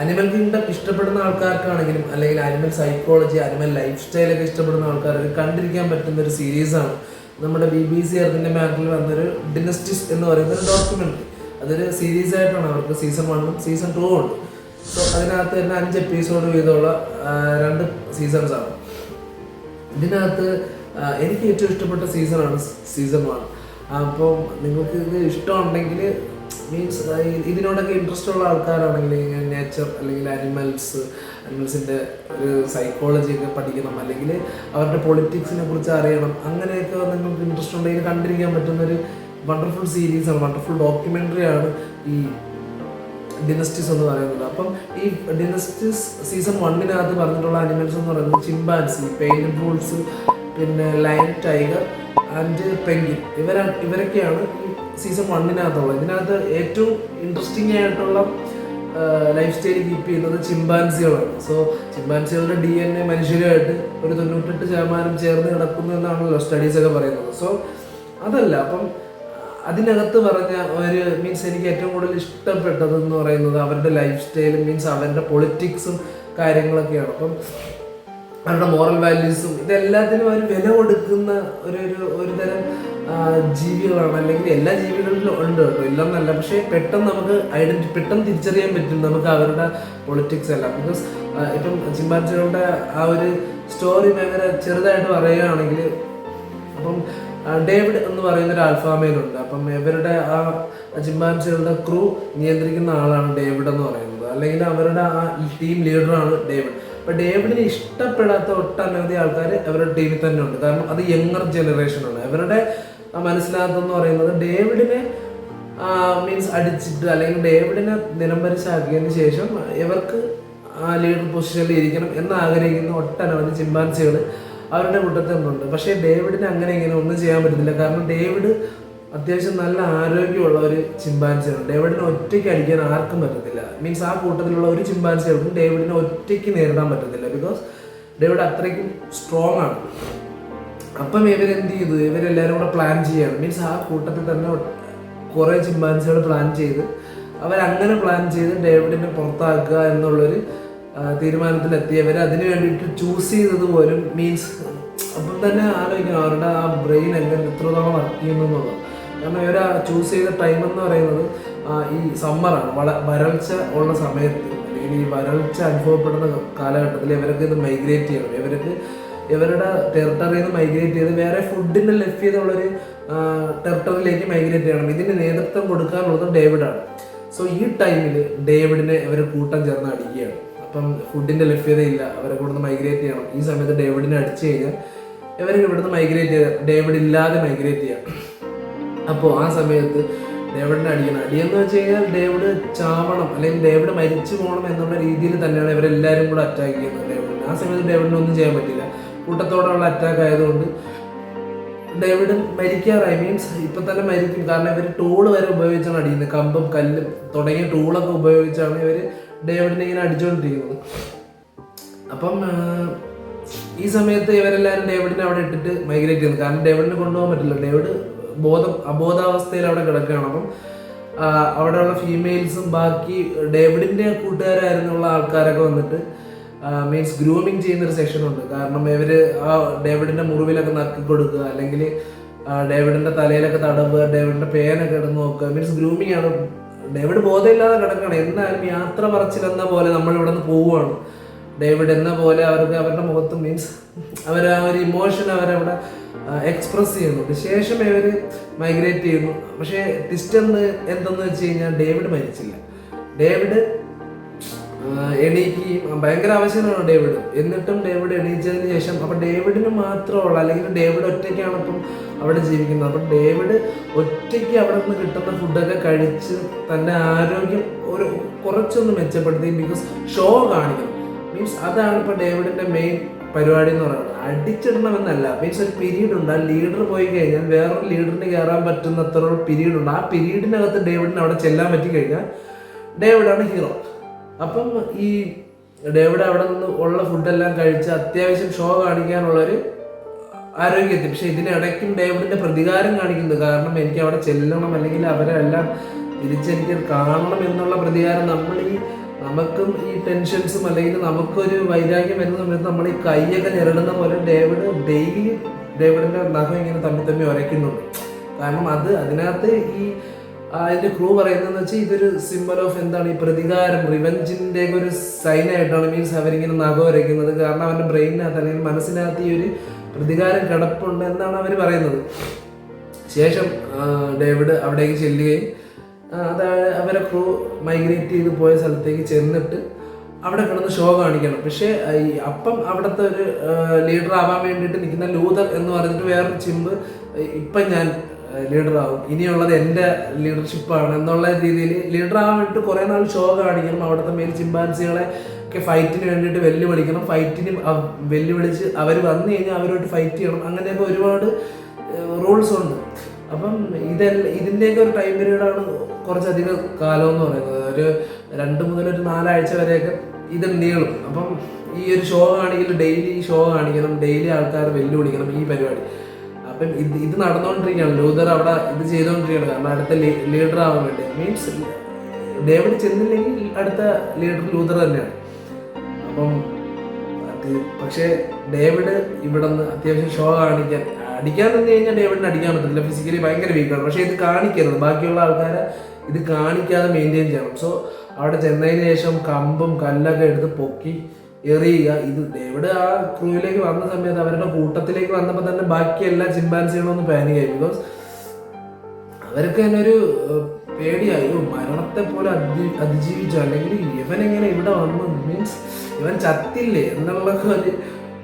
Animal kingdom ഇഷ്ടപ്പെടുന്ന ആൾക്കാർക്കാണെങ്കിലും അല്ലെങ്കിൽ അനിമൽ സൈക്കോളജി അനിമൽ ലൈഫ് സ്റ്റൈലൊക്കെ ഇഷ്ടപ്പെടുന്ന ആൾക്കാർക്ക് കണ്ടിരിക്കാൻ പറ്റുന്ന ഒരു സീരീസാണ് നമ്മുടെ ബി ബി സി എർത്തിന്റെ മാറ്റിൽ വന്നൊരു ഡിനസ്റ്റിസ് എന്ന് പറയുന്ന ഒരു ഡോക്യുമെന്ററി അതൊരു സീരീസ് ആയിട്ടാണ് അവർക്ക് സീസൺ വണ്ണും സീസൺ ടൂ ഉണ്ട്. സോ അതിനകത്ത് തന്നെ അഞ്ച് എപ്പിസോഡ് വീതമുള്ള രണ്ട് സീസൺസ് ആണ്. ഇതിനകത്ത് എനിക്ക് ഏറ്റവും ഇഷ്ടപ്പെട്ട സീസണാണ് സീസൺ വൺ അപ്പോൾ നിങ്ങൾക്ക് ഇത് ഇഷ്ടമുണ്ടെങ്കിൽ മീൻസ് ഇതിനോടൊക്കെ ഇൻട്രസ്റ്റ് ഉള്ള ആൾക്കാരാണെങ്കിൽ നേച്ചർ അല്ലെങ്കിൽ അനിമൽസ് അനിമൽസിന്റെ ഒരു സൈക്കോളജി ഒക്കെ പഠിക്കണം. അല്ലെങ്കിൽ അവരുടെ പൊളിറ്റിക്സിനെ കുറിച്ച് അറിയണം. അങ്ങനെയൊക്കെ നിങ്ങൾക്ക് ഇൻട്രസ്റ്റ് ഉണ്ടെങ്കിൽ കണ്ടിരിക്കാൻ പറ്റുന്നൊരു വണ്ടർഫുൾ സീരീസാണ് വണ്ടർഫുൾ ഡോക്യുമെന്ററി ആണ് ഈ ഡിനസ്റ്റിസ് എന്ന് പറയുന്നത്. അപ്പം ഈ ഡിനസ്റ്റിസ് സീസൺ വണ്ണിനകത്ത് പറഞ്ഞിട്ടുള്ള അനിമൽസ് എന്ന് പറയുന്നത് ചിമ്പാൻസി പെയിൻ ബൂൾസ് പിന്നെ ലയൺ ടൈഗർ ആൻഡ് പെങ്കിൻ ഇവരാ ഇവരൊക്കെയാണ് ഈ സീസൺ വണ്ണിനകത്തുള്ളത് ഇതിനകത്ത് ഏറ്റവും ഇൻട്രസ്റ്റിംഗ് ആയിട്ടുള്ള ലൈഫ് സ്റ്റൈൽ കീപ്പ് ചെയ്യുന്നത് ചിമ്പാൻസികളാണ് സോ ചിമ്പാൻസികളുടെ ഡി എൻ എ മനുഷ്യരുമായിട്ട് ഒരു തൊണ്ണൂറ്റെട്ട് ശതമാനം ചേർന്ന് കിടക്കുന്നു എന്നാണല്ലോ സ്റ്റഡീസൊക്കെ പറയുന്നത്. സോ അതല്ല അപ്പം അതിനകത്ത് പറഞ്ഞ ഒരു മീൻസ് എനിക്ക് ഏറ്റവും കൂടുതൽ ഇഷ്ടപ്പെട്ടതെന്ന് പറയുന്നത് അവരുടെ ലൈഫ് സ്റ്റൈലും മീൻസ് അവരുടെ പൊളിറ്റിക്സും കാര്യങ്ങളൊക്കെയാണ്. അപ്പം അവരുടെ മോറൽ വാല്യൂസും ഇതെല്ലാത്തിനും അവർ വില കൊടുക്കുന്ന ഒരു ഒരു ഒരു തരം ജീവികളാണ്. അല്ലെങ്കിൽ എല്ലാ ജീവികളിലും ഉണ്ട് കേട്ടോ. ഇല്ലെന്നല്ല പക്ഷേ പെട്ടെന്ന് നമുക്ക് ഐഡന്റി പെട്ടെന്ന് തിരിച്ചറിയാൻ പറ്റും നമുക്ക് അവരുടെ പൊളിറ്റിക്സ് എല്ലാം. ബിക്കോസ് ഇപ്പം ചിമ്പാൻസികളുടെ ആ ഒരു സ്റ്റോറി ഭയങ്കര ചെറുതായിട്ട് പറയുകയാണെങ്കിൽ അപ്പം ഡേവിഡ് എന്ന് പറയുന്ന ഒരു ആൽഫാമയിലുണ്ട് അപ്പം ഇവരുടെ ആ ചിമ്പാൻസികളുടെ ക്രൂ നിയന്ത്രിക്കുന്ന ആളാണ് ഡേവിഡ് എന്ന് പറയുന്നത്. അല്ലെങ്കിൽ അവരുടെ ആ ടീം ലീഡറാണ് ഡേവിഡ്. അപ്പൊ ഡേവിഡിനെ ഇഷ്ടപ്പെടാത്ത ഒട്ടനവധി ആൾക്കാർ അവരുടെ ടീമിൽ തന്നെ ഉണ്ട്. കാരണം അത് യങ്ങർ ജനറേഷനാണ് അവരുടെ മനസ്സിലാകുന്നതെന്ന് പറയുന്നത് ഡേവിഡിനെ മീൻസ് അടിച്ചിട്ട് അല്ലെങ്കിൽ ഡേവിഡിനെ നിലംപരിച്ചാക്കിയതിന് ശേഷം ഇവർക്ക് ആ ലീഡർ പൊസിഷനിൽ ഇരിക്കണം എന്ന് ആഗ്രഹിക്കുന്ന ഒട്ടനവധി ചിമ്പാൻസികൾ അവരുടെ കൂട്ടത്തിൽ നിന്നുണ്ട്. പക്ഷേ ഡേവിഡിന് അങ്ങനെ ഇങ്ങനെ ഒന്നും ചെയ്യാൻ പറ്റുന്നില്ല കാരണം ഡേവിഡ് അത്യാവശ്യം നല്ല ആരോഗ്യമുള്ള ഒരു ചിമ്പാൻസിയാണ് ഡേവിഡിനെ ഒറ്റയ്ക്ക് അടിക്കാൻ ആർക്കും പറ്റത്തില്ല. മീൻസ് ആ കൂട്ടത്തിലുള്ള ഒരു ചിമ്പാൻസികൾക്കും ഡേവിഡിനെ ഒറ്റയ്ക്ക് നേരിടാൻ പറ്റത്തില്ല. ബിക്കോസ് ഡേവിഡ് അത്രയ്ക്കും സ്ട്രോങ് ആണ്. അപ്പം ഇവരെന്ത് ചെയ്തു? ഇവരെല്ലാവരും കൂടെ പ്ലാൻ ചെയ്യാണ്. മീൻസ് ആ കൂട്ടത്തിൽ തന്നെ കുറേ ചിമ്പാൻസികൾ പ്ലാൻ ചെയ്ത് അവരങ്ങനെ പ്ലാൻ ചെയ്ത് ഡേവിഡിനെ പുറത്താക്കുക എന്നുള്ളൊരു തീരുമാനത്തിലെത്തിയവർ അതിനു വേണ്ടിയിട്ട് ചൂസ് ചെയ്തത് പോലും മീൻസ് അപ്പം തന്നെ ആലോചിക്കണം. അവരുടെ ആ ബ്രെയിൻ എങ്ങനെ എത്രത്തോളം വർക്ക് ചെയ്യുന്നു എന്നുള്ളത്. കാരണം ഇവർ ചൂസ് ചെയ്ത ടൈം എന്ന് പറയുന്നത് ഈ സമ്മറാണ് വള വരൾച്ച ഉള്ള സമയത്ത്. അല്ലെങ്കിൽ ഈ വരൾച്ച അനുഭവപ്പെടുന്ന കാലഘട്ടത്തിൽ ഇവർക്ക് ഇത് മൈഗ്രേറ്റ് ചെയ്യണം. ഇവർക്ക് ഇവരുടെ ടെറിട്ടറിയിൽ നിന്ന് മൈഗ്രേറ്റ് ചെയ്ത് വേറെ ഫുഡിന്റെ ലഭ്യതയുള്ളൊരു ടെറിട്ടറിയിലേക്ക് മൈഗ്രേറ്റ് ചെയ്യണം. ഇതിന് നേതൃത്വം കൊടുക്കാനുള്ളത് ഡേവിഡാണ് സോ ഈ ടൈമിൽ ഡേവിഡിനെ ഇവർ കൂട്ടം ചേർന്ന് അടിക്കുകയാണ്. അപ്പം ഫുഡിന്റെ ലഭ്യതയില്ല അവരെ ഇവിടുന്ന് മൈഗ്രേറ്റ് ചെയ്യണം. ഈ സമയത്ത് ഡേവിഡിനെ അടിച്ചു കഴിഞ്ഞാൽ ഇവർക്ക് ഇവിടുന്ന് മൈഗ്രേറ്റ് ചെയ്ത് ഡേവിഡ് ഇല്ലാതെ മൈഗ്രേറ്റ് ചെയ്യാം. അപ്പോൾ ആ സമയത്ത് ഡേവിഡിനെ അടിക്കണം. അടിയെന്ന് വെച്ച് കഴിഞ്ഞാൽ ഡേവിഡ് ചാവണം. അല്ലെങ്കിൽ ഡേവിഡ് മരിച്ചു പോകണം എന്നുള്ള രീതിയിൽ തന്നെയാണ് ഇവരെല്ലാവരും കൂടെ അറ്റാക്ക് ചെയ്യുന്നത്. ഡേവിഡിന് ആ സമയത്ത് ഡേവിഡിന് ഒന്നും ചെയ്യാൻ പറ്റില്ല. കൂട്ടത്തോടെയുള്ള അറ്റാക്ക് ആയതുകൊണ്ട് ഡേവിഡ് മരിക്കാറായി. മീൻസ് ഇപ്പം തന്നെ മരിക്കും. കാരണം ഇവർ ടൂൾ വരെ ഉപയോഗിച്ചാണ് അടിയുന്നത് കമ്പും കല്ലും തുടങ്ങിയ ടൂളൊക്കെ ഉപയോഗിച്ചാണ് ഇവർ ഡേവിഡിനെ ഇങ്ങനെ അടിച്ചുകൊണ്ടിരിക്കുന്നത് അപ്പം ഈ സമയത്ത് ഇവരെല്ലാവരും ഡേവിഡിനെ അവിടെ ഇട്ടിട്ട് മൈഗ്രേറ്റ് ചെയ്യുന്നു. കാരണം ഡേവിഡിനെ കൊണ്ടുപോകാൻ പറ്റില്ല. ഡേവിഡ് ബോധം അബോധാവസ്ഥയിൽ അവിടെ കിടക്കുകയാണ്. അപ്പം അവിടെയുള്ള ഫീമെയിൽസും ബാക്കി ഡേവിഡിന്റെ കൂട്ടുകാരായിരുന്നുള്ള ആൾക്കാരൊക്കെ വന്നിട്ട് മീൻസ് ഗ്രൂമിങ് ചെയ്യുന്ന ഒരു സെക്ഷൻ ഉണ്ട്. കാരണം ഇവർ ആ ഡേവിഡിന്റെ മുറിവിലൊക്കെ നക്കി കൊടുക്കുക അല്ലെങ്കിൽ ഡേവിഡിന്റെ തലയിലൊക്കെ തടവുക ഡേവിഡിന്റെ പേനൊക്കെ ഇടുന്ന് നോക്കുക. മീൻസ് ഗ്രൂമിങ് ആണ്. ഡേവിഡ് ബോധമില്ലാതെ കിടക്കണം എന്നാലും യാത്ര പറച്ചിലെന്ന പോലെ നമ്മൾ ഇവിടെ നിന്ന് പോവുകയാണ്. ഡേവിഡ് എന്ന പോലെ അവർക്ക് അവരുടെ മുഖത്ത് മീൻസ് അവർ ആ ഒരു ഇമോഷൻ അവരവിടെ എക്സ്പ്രസ് ചെയ്യുന്നു. ശേഷം ഇവർ മൈഗ്രേറ്റ് ചെയ്യുന്നു. പക്ഷേ ട്വിസ്റ്റ് എന്തെന്ന് വെച്ച് കഴിഞ്ഞാൽ ഡേവിഡ് മരിച്ചില്ല. ഡേവിഡ് എണീക്ക് ഭയങ്കര ആവശ്യമാണ് ഡേവിഡ്. എന്നിട്ടും ഡേവിഡ് എണീച്ചതിന് ശേഷം അപ്പൊ ഡേവിഡിന് മാത്രമുള്ള അല്ലെങ്കിൽ ഡേവിഡ് ഒറ്റയ്ക്കാണ് ഇപ്പം അവിടെ ജീവിക്കുന്നത്. അപ്പം ഡേവിഡ് ഒറ്റയ്ക്ക് അവിടെ നിന്ന് കിട്ടുന്ന ഫുഡൊക്കെ കഴിച്ച് തന്റെ ആരോഗ്യം ഒരു കുറച്ചൊന്ന് മെച്ചപ്പെടുത്തി ബിക്കോസ് ഷോ കാണിക്കണം. മീൻസ് അതാണ് ഇപ്പൊ ഡേവിഡിന്റെ മെയിൻ പരിപാടി എന്ന് പറയുന്നത്. അടിച്ചിടണമെന്നല്ല. മീൻസ് ഒരു പീരീഡ് ഉണ്ട്. ആ ലീഡർ പോയി കഴിഞ്ഞാൽ വേറൊരു ലീഡറിന് കയറാൻ പറ്റുന്നത്ര പീരീഡ് ഉണ്ട്. ആ പീരീഡിനകത്ത് ഡേവിഡിന് അവിടെ ചെല്ലാൻ പറ്റി കഴിഞ്ഞാൽ ഡേവിഡാണ് ഹീറോ അപ്പം ഈ ഡേവിഡ് അവിടെ നിന്ന് ഉള്ള ഫുഡെല്ലാം കഴിച്ച് അത്യാവശ്യം ഷോ കാണിക്കാനുള്ളൊരു ആരോഗ്യത്തിൽ. പക്ഷെ ഇതിനിടയ്ക്കും ഡേവിഡിന്റെ പ്രതികാരം കാണിക്കുന്നത് കാരണം എനിക്ക് അവിടെ ചെല്ലണം അല്ലെങ്കിൽ അവരെല്ലാം തിരിച്ചെനിക്ക് കാണണം എന്നുള്ള പ്രതികാരം നമ്മൾ ഈ നമുക്കും ഈ ടെൻഷൻസും അല്ലെങ്കിൽ നമുക്കൊരു വൈരാഗ്യം വരുന്ന സമയത്ത് നമ്മൾ ഈ കൈയൊക്കെ ഞെരടുന്ന പോലെ ഡേവിഡ് ഡെയിലി ഡേവിഡിന്റെ നഖം ഇങ്ങനെ തമ്മി തമ്മി ഉരയ്ക്കുന്നുണ്ട് കാരണം അത് അതിനകത്ത് ഈ അതിന്റെ ക്രൂ പറയുന്നതെന്ന് വെച്ചാൽ ഇതൊരു സിമ്പൽ ഓഫ് എന്താണ്? ഈ പ്രതികാരം റിവെഞ്ചിന്റെ ഒരു സൈനായിട്ടാണ് മീൻസ് അവരിങ്ങനെ നഖം ഉരയ്ക്കുന്നത് കാരണം അവരുടെ ബ്രെയിനിനകത്ത് അല്ലെങ്കിൽ മനസ്സിനകത്ത് ഈ ഒരു പ്രതികാരം കിടപ്പുണ്ട് എന്നാണ് അവർ പറയുന്നത്. ശേഷം ഡേവിഡ് അവിടേക്ക് ചെല്ലുകയും ആ, അത് അവരെ ക്രൂ മൈഗ്രേറ്റ് ചെയ്ത് പോയ സ്ഥലത്തേക്ക് ചെന്നിട്ട് അവിടെ കിടന്ന് ഷോ കാണിക്കണം. പക്ഷേ ഈ അപ്പം അവിടുത്തെ ഒരു ലീഡർ ആവാൻ വേണ്ടിയിട്ട് നിൽക്കുന്ന ലൂതർ എന്ന് പറഞ്ഞിട്ട് വേറൊരു ചിമ്പ് ഇപ്പം ഞാൻ ലീഡർ ആവും. ഇനിയുള്ളത് എന്റെ ലീഡർഷിപ്പാണ് എന്നുള്ള രീതിയിൽ ലീഡർ ആവാൻ വേണ്ടിയിട്ട് കുറേ നാൾ ഷോ കാണിക്കണം. അവിടുത്തെ മെയിൻ ചിമ്പാൻസികളെ ഒക്കെ ഫൈറ്റിന് വേണ്ടിയിട്ട് വെല്ലുവിളിക്കണം. ഫൈറ്റിന് വെല്ലുവിളിച്ച് അവർ വന്നു കഴിഞ്ഞാൽ അവരുമായിട്ട് ഫൈറ്റ് ചെയ്യണം. അങ്ങനെയൊക്കെ ഒരുപാട് റൂൾസ് ഉണ്ട്. അപ്പം ഇതെല്ലാം ഇതിന്റെയൊക്കെ ഒരു ടൈം പീരീഡാണ് കുറച്ചധികം കാലം എന്ന് പറയുന്നത്. ഒരു രണ്ട് മുതൽ ഒരു നാലാഴ്ച വരെയൊക്കെ ഇത് നീളും അപ്പം ഈ ഒരു ഷോ കാണിക്കൽ ഡെയിലി ഷോ കാണിക്കണം ഡെയിലി ആൾക്കാർ വെല്ലുവിളിക്കണം ഈ പരിപാടി. അപ്പം ഇത് ഇത് നടന്നുകൊണ്ടിരിക്കുകയാണ് ലൂതർ അവിടെ ഇത് ചെയ്തുകൊണ്ടിരിക്കുകയാണ് കാരണം അടുത്ത ലീഡർ ആവാൻ വേണ്ടി. മീൻസ് ഡേവിഡ് ചെന്നില്ലെങ്കിൽ അടുത്ത ലീഡർ ലൂതർ തന്നെയാണ്. അപ്പം പക്ഷേ ഡേവിഡ് ഇവിടെ നിന്ന് അത്യാവശ്യം ഷോ കാണിക്കാൻ അടിക്കാൻ നിന്ന് കഴിഞ്ഞാൽ ഡേവിഡിന് അടിക്കാൻ പറ്റത്തില്ല. ഫിസിക്കലി ഭയങ്കര വീക്കാണ് പക്ഷേ ഇത് കാണിക്കരുത്. ബാക്കിയുള്ള ആൾക്കാരെ ഇത് കാണിക്കാതെ മെയിന്റെയിൻ ചെയ്യണം. സോ അവിടെ ചെന്നതിന് ശേഷം കമ്പും കല്ലൊക്കെ എടുത്ത് പൊക്കി എറിയുക. ഇത് ഡേവിഡ് ആ ക്രൂവിലേക്ക് വന്ന സമയത്ത് അവരുടെ കൂട്ടത്തിലേക്ക് വന്നപ്പോൾ തന്നെ ബാക്കി എല്ലാ ചിമ്പാൻസികളും ഒന്ന് പാനിക്കായി ബിക്കോസ് അവർക്ക് തന്നെ ഒരു പേടിയായി. മരണത്തെ പോലെ അതി അതിജീവിച്ചു. അല്ലെങ്കിൽ ഇവൻ എങ്ങനെ ഇവിടെ വന്നു? മീൻസ് ഇവൻ ചത്തില്ലേ? എന്നുള്ള ഒരു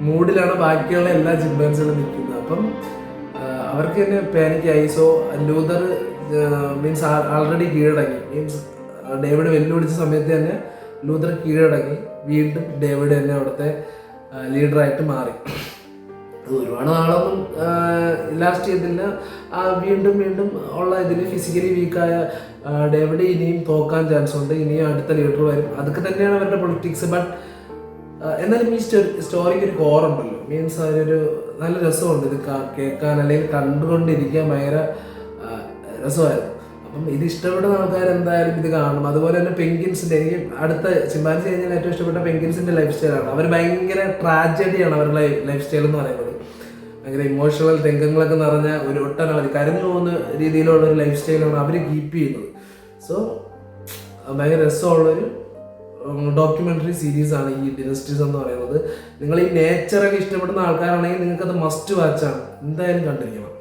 മൂഡിലാണ് ബാക്കിയുള്ള എല്ലാ ചിമ്പാൻസികളും നിൽക്കുന്നത്. അപ്പം അവർക്ക് തന്നെ പാനിക്കായി സോ ലൂതർ മീൻസ് ആൾറെഡി കീഴടങ്ങി. മീൻസ് ഡേവിഡ് വെല്ലുവിളിച്ച സമയത്ത് തന്നെ ലൂതർ കീഴടങ്ങി. വീണ്ടും ഡേവിഡ് തന്നെ അവിടുത്തെ ലീഡറായിട്ട് മാറി. ഒരുപാട് നാളൊന്നും ലാസ്റ്റ് ചെയ്തില്ല. വീണ്ടും വീണ്ടും ഉള്ള ഇതിൽ ഫിസിക്കലി വീക്കായ ഡേവിഡ് ഇനിയും തോക്കാൻ ചാൻസ് ഉണ്ട്. ഇനിയും അടുത്ത ലീഡർ വരും. അതൊക്കെ തന്നെയാണ് അവരുടെ പൊളിറ്റിക്സ് ബട്ട് എന്നാലും ഈ സ്റ്റോറിക്ക് ഒരു കോറുണ്ടല്ലോ മീൻസ് അതിനൊരു നല്ല രസമുണ്ട് ഇത് കേൾക്കാൻ അല്ലെങ്കിൽ കണ്ടുകൊണ്ടിരിക്കാൻ ഭയങ്കര രസമായിരുന്നു. അപ്പം ഇത് ഇഷ്ടപ്പെടുന്ന ആൾക്കാർ എന്തായാലും ഇത് കാണണം. അതുപോലെ തന്നെ പെങ്കിൻസിന്റെ എനിക്ക് അടുത്ത ചിമ്പാൻസി കഴിഞ്ഞാൽ ഏറ്റവും ഇഷ്ടപ്പെട്ട പെങ്കിൻസിന്റെ ലൈഫ് സ്റ്റൈലാണ് അവർ ഭയങ്കര ട്രാജഡിയാണ് അവരുടെ ലൈഫ് സ്റ്റൈൽ എന്ന് പറയുന്നത്. ഭയങ്കര ഇമോഷണൽ രംഗങ്ങളൊക്കെ നിറഞ്ഞ ഒരു ഒട്ടനവധി കരഞ്ഞു പോകുന്ന രീതിയിലുള്ള ഒരു ലൈഫ് സ്റ്റൈലാണ് അവർ കീപ്പ് ചെയ്യുന്നത്. സോ ഭയങ്കര രസമുള്ളൊരു ഡോക്യുമെന്ററി സീരീസ് ആണ് ഈ ഡിനസ്റ്റീസ് എന്ന് പറയുന്നത്. നിങ്ങൾ ഈ നേച്ചറൊക്കെ ഇഷ്ടപ്പെടുന്ന ആൾക്കാരാണെങ്കിൽ നിങ്ങൾക്കത് മസ്റ്റ് വാച്ചാണ് എന്തായാലും കണ്ടിരിക്കണം.